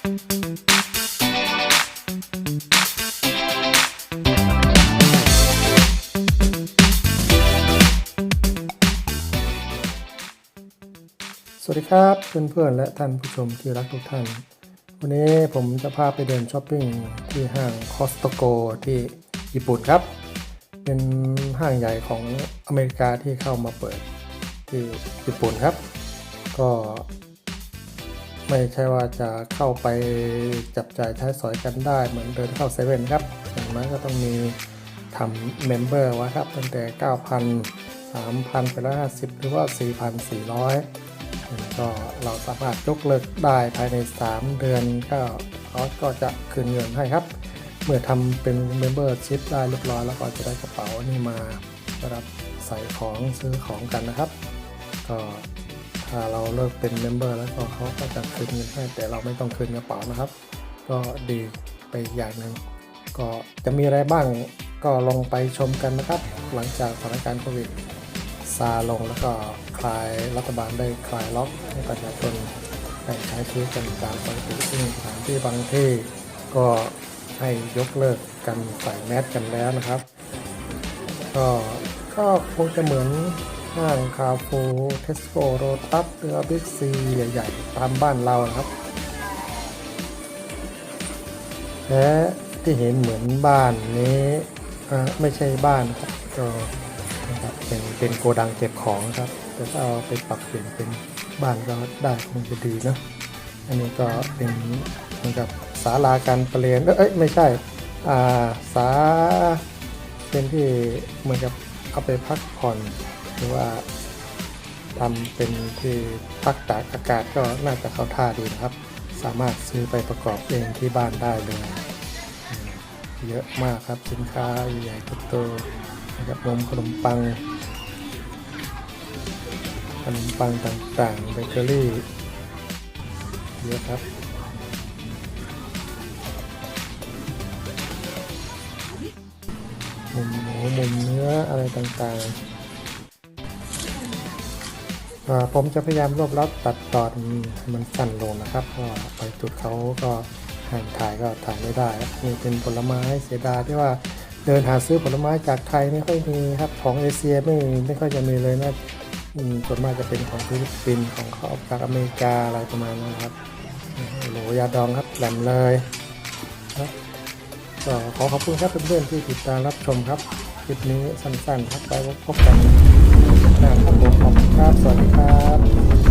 สวัสดีครับเพื่อนๆและท่านผู้ชมที่รักทุกท่าน วันนี้ผมจะพาไปเดินช้อปปิ้งที่ห้างคอสโตโกที่ญี่ปุ่นครับ เป็นห้างใหญ่ของอเมริกาที่เข้ามาเปิดที่ญี่ปุ่นครับ ก็ ไม่ใช่ว่าจะเข้าไปจับจ่ายใช้สอยกันได้ เหมือนเดินเข้าเซเว่นครับอย่างน้อยก็ต้องมีทำเมมเบอร์ไว้ครับตั้งแต่ 9,000 3,000ไปแล้ว50 หรือว่า 4,400 ก็เราสามารถยกเลิกได้ภายใน 3 เดือนก็เขาก็จะคืนเงินให้ครับ เมื่อทำเป็นเมมเบอร์ชิพได้เรียบร้อยแล้วก็จะได้กระเป๋านี่มารับใส่ของซื้อของกันนะครับ ก็ เราเลิกเป็นเมมเบอร์แล้วก็เขาก็จะคืนเงินให้แต่เราไม่ต้องคืนกระเป๋านะครับ ก็ดีไปอย่างหนึ่งก็จะมีอะไรบ้างก็ลองไปชมกันนะครับ หลังจากสถานการณ์โควิดซาลงแล้วก็คลายรัฐบาลได้คลายล็อกให้ประชาชนได้ใช้ชีวิตกันตามปกติซึ่งสถานที่บางที่ก็ให้ยกเลิกกันใส่แมสกันแล้วนะครับ ก็ก็คงจะเหมือน ห้างคาฟูเทสโก้โรตัสหรือบิ๊กซีใหญ่ๆตามบ้านเรานะครับ และที่เห็นเหมือนบ้านนี้อ่าไม่ใช่บ้านครับก็นะครับเป็นเป็นโกดังเก็บของครับ แต่ถ้าเอาไปปรับเปลี่ยนเป็นบ้านก็ได้คงจะดีเนะอันนี้ก็เป็นเหมือนกับศาลาการประเรียนเอ้ยไม่ใช่อ่าศาเป็นที่เหมือนกับเอาไปพักผ่อน รือว่าทำเป็นที่พักตากอากาศก็น่าจะเข้าท่าดีนะครับ สามารถซื้อไปประกอบเองที่บ้านได้เลย เยอะมากครับสินค้าใหญ่ๆโตนะครับนมขนมปังขนมปังต่างๆเบเกอรี่เยอะครับมุมหมูมุมเนื้ออะไรต่างๆ ผมจะพยายามรวบรัดตัดตอนมันสั้นลงนะครับเพราะไปจุดเขาก็ให้ถ่ายก็ถ่ายไม่ได้ครับนี่เป็นผลไม้เสียดายที่ว่าเดินหาซื้อผลไม้จากไทยไม่ค่อยมีครับของเอเชียไม่ไม่ค่อยจะมีเลยนะส่วนมากจะเป็นของฟิลิปปินส์ของเขาจากอเมริกาอะไรประมาณนั้นครับโหลยาดองครับแหลมเลยครับก็ขอขอบคุณครับเพื่อนๆที่ติดตามรับชมครับ ลิปนี้สั้นๆครับไปพบกันนะครับผมขอบคุณครับ สวัสดีครับ